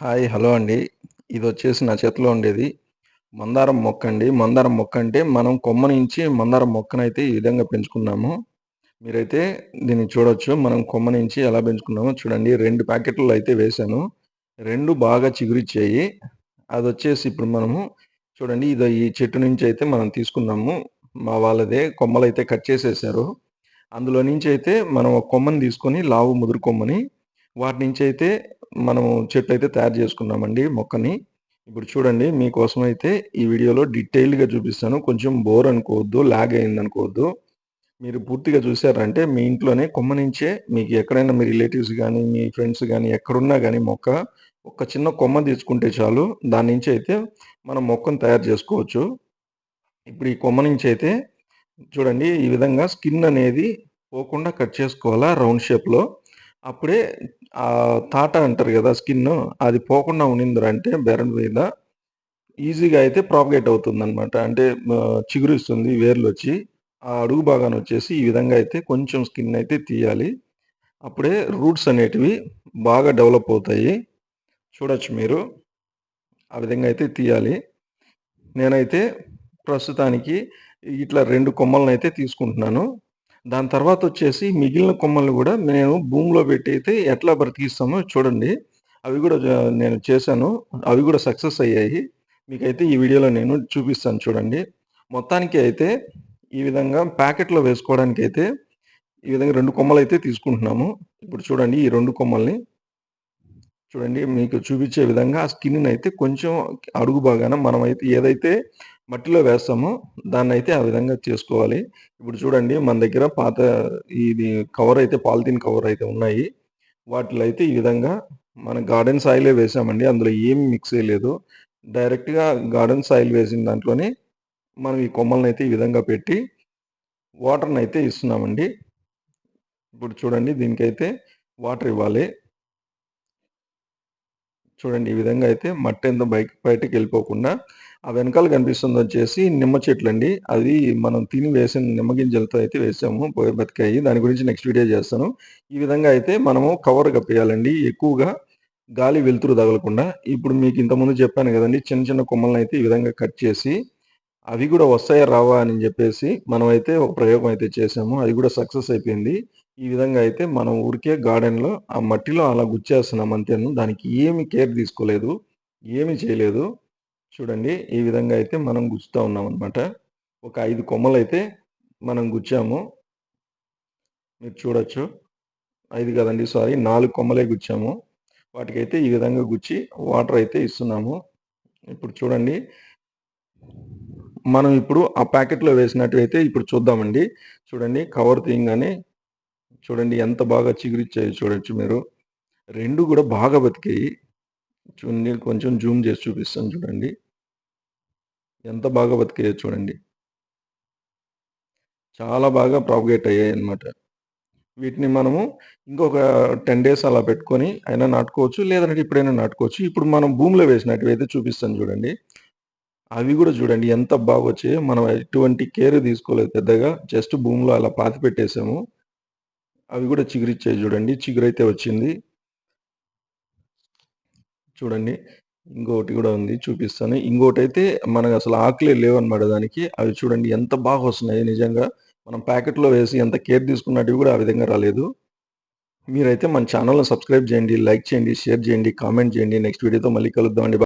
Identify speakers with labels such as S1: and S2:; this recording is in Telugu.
S1: హాయ్ హలో అండి. ఇది వచ్చేసి నా చేతిలో ఉండేది. మందారం మొక్క అండి. మందారం మొక్క అంటే మనం కొమ్మ నుంచి మందారం మొక్కనైతే ఈ విధంగా పెంచుకున్నాము. మీరైతే దీన్ని చూడొచ్చు. మనం కొమ్మ నుంచి ఎలా పెంచుకున్నామో చూడండి. రెండు ప్యాకెట్లు అయితే వేశాను. రెండు బాగా చిగురిచ్చాయి. అది వచ్చేసి ఇప్పుడు మనము చూడండి. ఇది ఈ చెట్టు నుంచి అయితే మనం తీసుకున్నాము. మా వాళ్ళదే కొమ్మలు అయితే కట్ చేసేసారు. అందులో నుంచి అయితే మనం ఒక కొమ్మని తీసుకొని లావు ముదురు కొమ్మని వాటి నుంచి అయితే మనం చెట్టు అయితే తయారు చేసుకున్నామండి మొక్కని. ఇప్పుడు చూడండి మీకోసం అయితే ఈ వీడియోలో డీటెయిల్గా చూపిస్తాను. కొంచెం బోర్ అనుకోవద్దు లాగ్ అయింది అనుకోవద్దు. మీరు పూర్తిగా చూసారంటే మీ ఇంట్లోనే కొమ్మ నుంచే మీకు ఎక్కడైనా మీ రిలేటివ్స్ కానీ మీ ఫ్రెండ్స్ కానీ ఎక్కడున్నా కానీ మొక్క ఒక చిన్న కొమ్మ తీసుకుంటే చాలు. దాని నుంచి అయితే మనం మొక్కను తయారు చేసుకోవచ్చు. ఇప్పుడు ఈ కొమ్మ నుంచి అయితే చూడండి ఈ విధంగా స్కిన్ అనేది పోకుండా కట్ చేసుకోవాలా రౌండ్ షేప్లో? అప్పుడే ఆ తాట అంటారు కదా స్కిన్ అది పోకుండా ఉన్నిందిరంటే బెరడు మీద ఈజీగా అయితే ప్రాపగేట్ అవుతుంది అనమాట అంటే చిగురిస్తుంది వేర్లు వచ్చి ఆ అడుగు భాగాన్ని వచ్చేసి ఈ విధంగా అయితే కొంచెం స్కిన్ అయితే తీయాలి. అప్పుడే రూట్స్ అనేటివి బాగా డెవలప్ అవుతాయి. చూడొచ్చు మీరు. ఆ విధంగా అయితే తీయాలి. నేనైతే ప్రస్తుతానికి ఇట్లా రెండు కొమ్మలను అయితే తీసుకుంటున్నాను. దాని తర్వాత వచ్చేసి మిగిలిన కొమ్మలు కూడా నేను భూమిలో పెట్టి అయితే ఎట్లా బ్రతికిస్తామో చూడండి. అవి కూడా నేను చేశాను. అవి కూడా సక్సెస్ అయ్యాయి. మీకైతే ఈ వీడియోలో నేను చూపిస్తాను చూడండి. మొత్తానికి అయితే ఈ విధంగా ప్యాకెట్లో వేసుకోవడానికి అయితే ఈ విధంగా రెండు కొమ్మలు అయితే తీసుకుంటున్నాము. ఇప్పుడు చూడండి ఈ రెండు కొమ్మల్ని. చూడండి మీకు చూపించే విధంగా ఆ స్కిన్ అయితే కొంచెం అడుగు బాగాన మనం అయితే ఏదైతే మట్టిలో వేస్తాము. దాన్ని అయితే ఆ విధంగా చేసుకోవాలి. ఇప్పుడు చూడండి మన దగ్గర పాత ఇది కవర్ అయితే పాలిథిన్ కవర్ అయితే ఉన్నాయి. వాటిలో అయితే ఈ విధంగా మన గార్డెన్ సాయిలే వేసామండి. అందులో ఏం మిక్స్ చేయలేదు. డైరెక్ట్గా గార్డెన్ సాయిల్ వేసిన దాంట్లోనే మనం ఈ కొమ్మల్ని అయితే ఈ విధంగా పెట్టి వాటర్ని అయితే ఇస్తున్నామండి. ఇప్పుడు చూడండి దీనికైతే వాటర్ ఇవ్వాలి. చూడండి ఈ విధంగా అయితే మట్టి ఎంత బయట బయటకు వెళ్ళిపోకుండా ఆ వెనకాల కనిపిస్తుంది వచ్చేసి నిమ్మ చెట్లు అండి. అది మనం తిని వేసిన నిమ్మ గింజలతో అయితే వేసాము బతికాయి. దాని గురించి నెక్స్ట్ వీడియో చేస్తాను. ఈ విధంగా అయితే మనము కవర్ కప్పేయాలండి. ఎక్కువగా గాలి వెలుతురు తగలకుండా. ఇప్పుడు మీకు ఇంతకుముందు చెప్పాను కదండి చిన్న చిన్న కొమ్మలను అయితే ఈ విధంగా కట్ చేసి అవి కూడా వస్తాయా రావా అని చెప్పేసి మనమైతే ఒక ప్రయోగం అయితే చేసాము. అది కూడా సక్సెస్ అయిపోయింది. ఈ విధంగా అయితే మనం ఊరికే గార్డెన్లో ఆ మట్టిలో అలా గుచ్చేస్తున్నాం అంతేను దానికి ఏమి కేర్ తీసుకోలేదు ఏమి చేయలేదు. చూడండి ఈ విధంగా అయితే మనం గుచ్చుతూ ఉన్నాం అనమాట ఒక ఐదు కొమ్మలు అయితే మనం గుచ్చాము. మీరు చూడొచ్చు. ఐదు కదండి సారీ నాలుగు కొమ్మలే గుచ్చాము. వాటికైతే ఈ విధంగా గుచ్చి వాటర్ అయితే ఇస్తున్నాము. ఇప్పుడు చూడండి. మనం ఇప్పుడు ఆ ప్యాకెట్లో వేసినట్టు అయితే ఇప్పుడు చూద్దామండి. చూడండి కవర్ తీయంగానే చూడండి ఎంత బాగా చిగురిచ్చాయో చూడొచ్చు మీరు. రెండు కూడా బాగా బతికాయి. చూడండి కొంచెం జూమ్ చేసి చూపిస్తాను చూడండి. ఎంత బాగా బతికాయో చూడండి. చాలా బాగా ప్రాపగేట్ అయ్యాయి అనమాట వీటిని మనము ఇంకొక టెన్ డేస్ అలా పెట్టుకొని అయినా నాటుకోవచ్చు లేదంటే ఇప్పుడైనా నాటుకోవచ్చు. ఇప్పుడు మనం భూమిలో వేసినట్టు అయితే చూపిస్తాను చూడండి. అవి కూడా చూడండి ఎంత బాగా వచ్చాయో మనం ఎటువంటి కేర్ తీసుకోలేదు పెద్దగా జస్ట్ భూమిలో అలా పాతి పెట్టేసాము. అవి కూడా చిగురిచ్చాయి చూడండి చిగురైతే వచ్చింది. చూడండి ఇంకొకటి కూడా ఉంది చూపిస్తాను. ఇంకోటి అయితే మనకు అసలు ఆకులే లేవు అనమాట దానికి. అవి చూడండి ఎంత బాగా వస్తున్నాయి నిజంగా. మనం ప్యాకెట్లో వేసి ఎంత కేర్ తీసుకున్నట్టు కూడా ఆ విధంగా రాలేదు. మీరైతే మన ఛానల్ని సబ్స్క్రైబ్ చేయండి లైక్ చేయండి షేర్ చేయండి కామెంట్ చేయండి. నెక్స్ట్ వీడియోతో మళ్ళీ కలుద్దామండి.